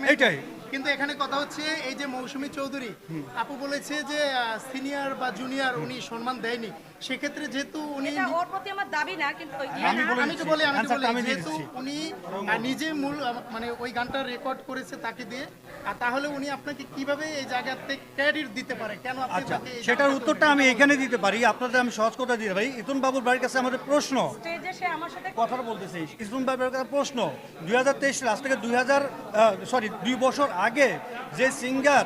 Agreement এইটাই। কিন্তু এখানে কথা হচ্ছে এই যে মৌসুমী চৌধুরী আপু বলেছে যে সিনিয়র বা জুনিয়র উনি সম্মান দেয়নি। সেক্ষেত্রে যেহেতু উনি ওর প্রতি আমার দাবি না কিন্তু আমি বলে আমি তো বলি আমি তো বলি যেহেতু উনি নিজে মূল মানে ওই গানটা রেকর্ড করেছে তাকে দিয়ে আর তাহলে উনি আপনাকে কীভাবে এই জায়গাতে ক্রেডিট দিতে পারে? কেন আপনি আচ্ছা তাকে সেটার উত্তরটা আমি এখানে দিতে পারি। আপনাদের আমি সহজ কথা দিতে পারি ইতুন বাবুর বাড়ির কাছে আমাদের প্রশ্ন। স্টেজে সে আমার সাথে কথাটা বলতেছি। ইসলাম বাবার কাছে প্রশ্ন। দুই হাজার তেইশ আজ থেকে দুই হাজার সরি দুই বছর আগে যে সিঙ্গার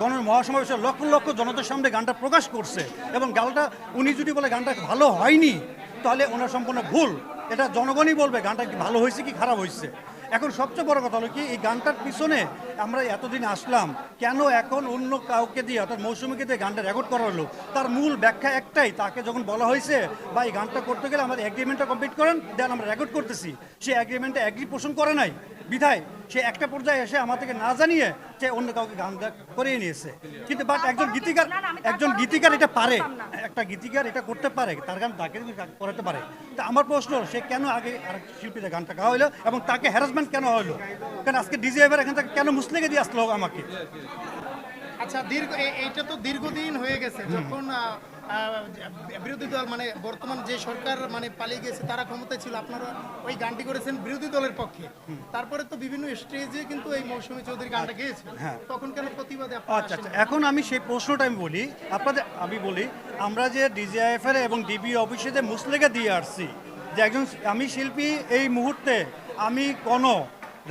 গণের মহাসমাবেশে লক্ষ লক্ষ জনতার সামনে গানটা প্রকাশ করছে এবং গানটা উনি যদি বলে গানটা ভালো হয়নি, তাহলে ওনার সম্পূর্ণ ভুল। এটা জনগণই বলবে, গানটা কি ভালো হয়েছে কি খারাপ হয়েছে। এখন সবচেয়ে বড় কথা হলো কি, এই গানটার পিছনে আমরা এতদিন আসলাম, কেন এখন অন্য কাউকে দিয়ে, অর্থাৎ মৌসুমীকে দিয়ে গানটা রেকর্ড করা হলো? তার মূল ব্যাখ্যা একটাই, তাকে যখন বলা হয়েছে বা এই গানটা করতে গেলে আমাদের অ্যাগ্রিমেন্টটা কমপ্লিট করেন দেন আমরা রেকর্ড করতেছি। সে অ্যাগ্রিমেন্টটা অ্যাগ্রি পোষণ করে নাই। বিধায় সে একটা পর্যায়ে এসে আমাদেরকে না জানিয়ে সে অন্য কাউকে গান করিয়ে নিয়েছে। কিন্তু বাট একজন গীতিকার একজন গীতিকার এটা পারে। একটা গীতিকার এটা করতে পারে তার গান তাকে করাতে পারে। তা আমার প্রশ্ন সে কেন আগে আর শিল্পীদের গানটা গাওয়া হলো এবং তাকে হ্যারাসমেন্ট কেন হইল? কারণ আজকে ডিজে এবার এখান থেকে কেন মুসলিকে দিয়ে আসলো আমাকে? আচ্ছা দীর্ঘ এইটা তো দীর্ঘদিন হয়ে গেছে। যখন বিরোধী দল মানে বর্তমান যে সরকার মানে পালিয়ে গেছে তারা ক্ষমতায় ছিল আপনারা ওই গানটি করেছেন বিরোধী দলের পক্ষে। তারপরে তো বিভিন্ন স্টেজে কিন্তু এই মৌসুমী চৌধুরী গানটা গেয়েছে হ্যাঁ। তখন কেন প্রতিবাদে আচ্ছা আচ্ছা। এখন আমি সেই প্রশ্নটা আমি বলি আপনাদের আমি বলি আমরা যে ডিজিআইএফের এবং ডিবি অফিসে যে মুসলেকে দিয়ে আসছি যে একজন আমি শিল্পী এই মুহূর্তে আমি কোনো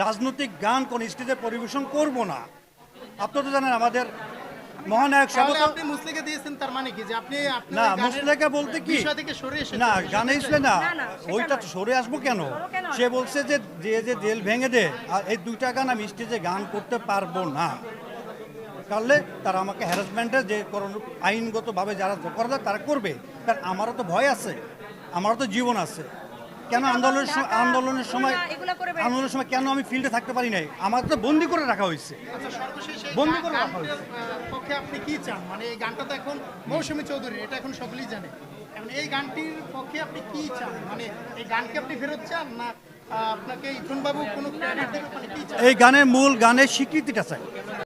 রাজনৈতিক গান কোন স্টেজে পরিবেশন করব না। আপনারা তো জানেন আমাদের মহানায়ক স্বাগত আপনি মুসলিকে দিয়েছেন তার মানে কি? যে আপনি না মুসলেকা বলতে কি? বিষয় থেকে সরে এসেছেন। না গানে ইসলে না। ওইটা তো সরে আসব কেন? সে বলছে যে যে যে জেল ভেঙে দে আর এই দুইটা গান আমি স্টেজে গান করতে পারব না। তাহলে তারা আমাকে হ্যারাসমেন্টের যে করণ- আইনগতভাবে যারা করা যায় তারা করবে। কারণ আমারও তো ভয় আছে। আমারও তো জীবন আছে। কেন আন্দোলনের সময় আন্দোলনের সময়। আন্দোলনের সময় কেন আমি ফিল্ডে থাকতে পারি নাই? আমার তো বন্দি করে রাখা হয়েছে। আচ্ছা বন্দি করে রাখা হয়েছে। পক্ষে আপনি কি চান? মানে এই গানটা তো এখন মৌসুমী চৌধুরী এটা এখন সকলেই জানে। এখন এই গানটির পক্ষে আপনি কি চান? মানে এই গানকে আপনি ফেরত চান না আপনাকে ইথুন বাবু কোনো ক্রেডিট দেবে? মানে এই গানের মূল গানের স্বীকৃতিটা চাই।